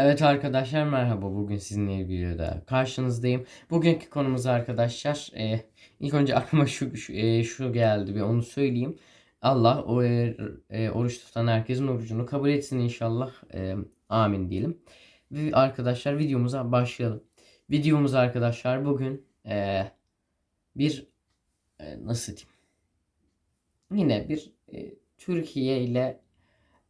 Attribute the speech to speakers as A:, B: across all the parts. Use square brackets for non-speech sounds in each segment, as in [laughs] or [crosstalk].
A: Evet arkadaşlar merhaba. Bugün sizinle bir videoda karşınızdayım. Bugünkü konumuz arkadaşlar e, ilk önce aklıma şu şu, e, şu geldi bir onu söyleyeyim. Allah o e, e, oruç tutan herkesin orucunu kabul etsin inşallah. E, amin diyelim. Ve arkadaşlar videomuza başlayalım. Videomuz arkadaşlar bugün e, bir e, nasıl diyeyim? Yine bir e, Türkiye ile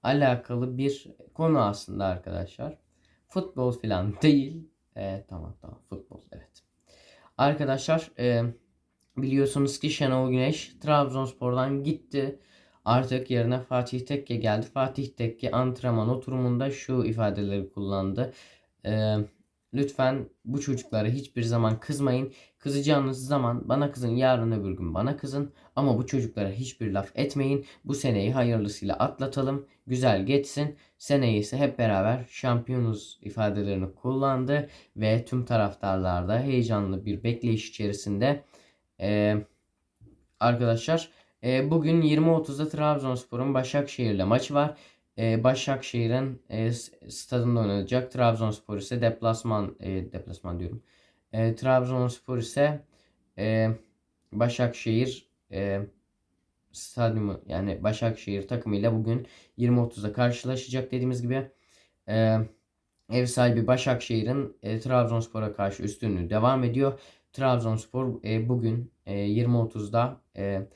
A: alakalı bir konu aslında arkadaşlar. Futbol falan [laughs] değil. E, tamam tamam futbol evet. Arkadaşlar e, biliyorsunuz ki Şenol Güneş Trabzonspor'dan gitti. Artık yerine Fatih Tekke geldi. Fatih Tekke antrenman oturumunda şu ifadeleri kullandı. E, lütfen bu çocuklara hiçbir zaman kızmayın. Kızacağınız zaman bana kızın yarın öbür gün bana kızın. Ama bu çocuklara hiçbir laf etmeyin. Bu seneyi hayırlısıyla atlatalım. Güzel geçsin. Seneyi ise hep beraber şampiyonuz ifadelerini kullandı. Ve tüm taraftarlar da heyecanlı bir bekleyiş içerisinde. Ee, arkadaşlar e, bugün 20.30'da Trabzonspor'un Başakşehir'le maçı var. Ee, Başakşehir'in e, stadında oynanacak. Trabzonspor ise deplasman e, deplasman diyorum. E, Trabzonspor ise e, Başakşehir e, stadyumu yani Başakşehir takımıyla bugün 20.30'da karşılaşacak dediğimiz gibi. E, ev sahibi Başakşehir'in e, Trabzonspor'a karşı üstünlüğü devam ediyor. Trabzonspor e, bugün e, 20.30'da e,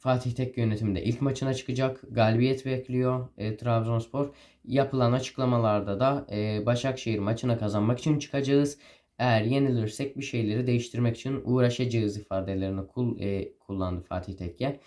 A: Fatih Tekke yönetiminde ilk maçına çıkacak. Galibiyet bekliyor e, Trabzonspor. Yapılan açıklamalarda da e, Başakşehir maçına kazanmak için çıkacağız. Eğer yenilirsek bir şeyleri değiştirmek için uğraşacağız ifadelerini kul, e, kullandı Fatih Tekke.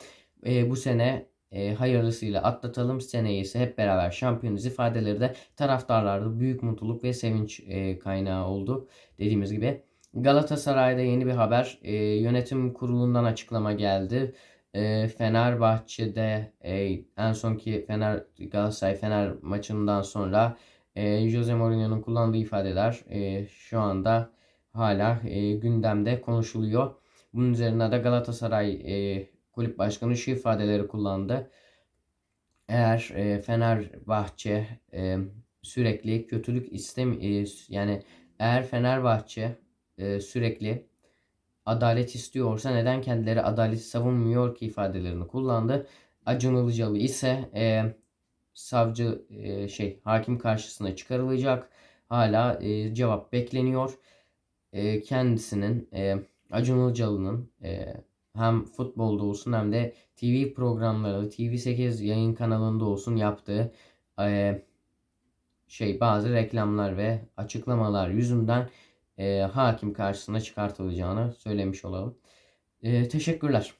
A: E, bu sene e, hayırlısıyla atlatalım. Seneye ise hep beraber şampiyonuz ifadeleri de taraftarlarda büyük mutluluk ve sevinç e, kaynağı oldu. Dediğimiz gibi Galatasaray'da yeni bir haber. E, yönetim kurulundan açıklama geldi. E, Fenerbahçe'de e, en sonki Fener Galatasaray Fener maçından sonra e, Jose Mourinho'nun kullandığı ifadeler e, şu anda hala e, gündemde konuşuluyor. Bunun üzerine de Galatasaray e, kulüp başkanı şu ifadeleri kullandı. Eğer e, Fenerbahçe e, sürekli kötülük istem e, yani eğer Fenerbahçe e, sürekli adalet istiyorsa neden kendileri adaleti savunmuyor ki ifadelerini kullandı. Acun Ilıcalı ise e, savcı e, şey hakim karşısına çıkarılacak. Hala e, cevap bekleniyor. E, kendisinin e, Acun Ilıcalı'nın e, hem futbolda olsun hem de TV programları, TV8 yayın kanalında olsun yaptığı e, şey bazı reklamlar ve açıklamalar yüzünden e, hakim karşısına çıkartılacağını söylemiş olalım. E, teşekkürler.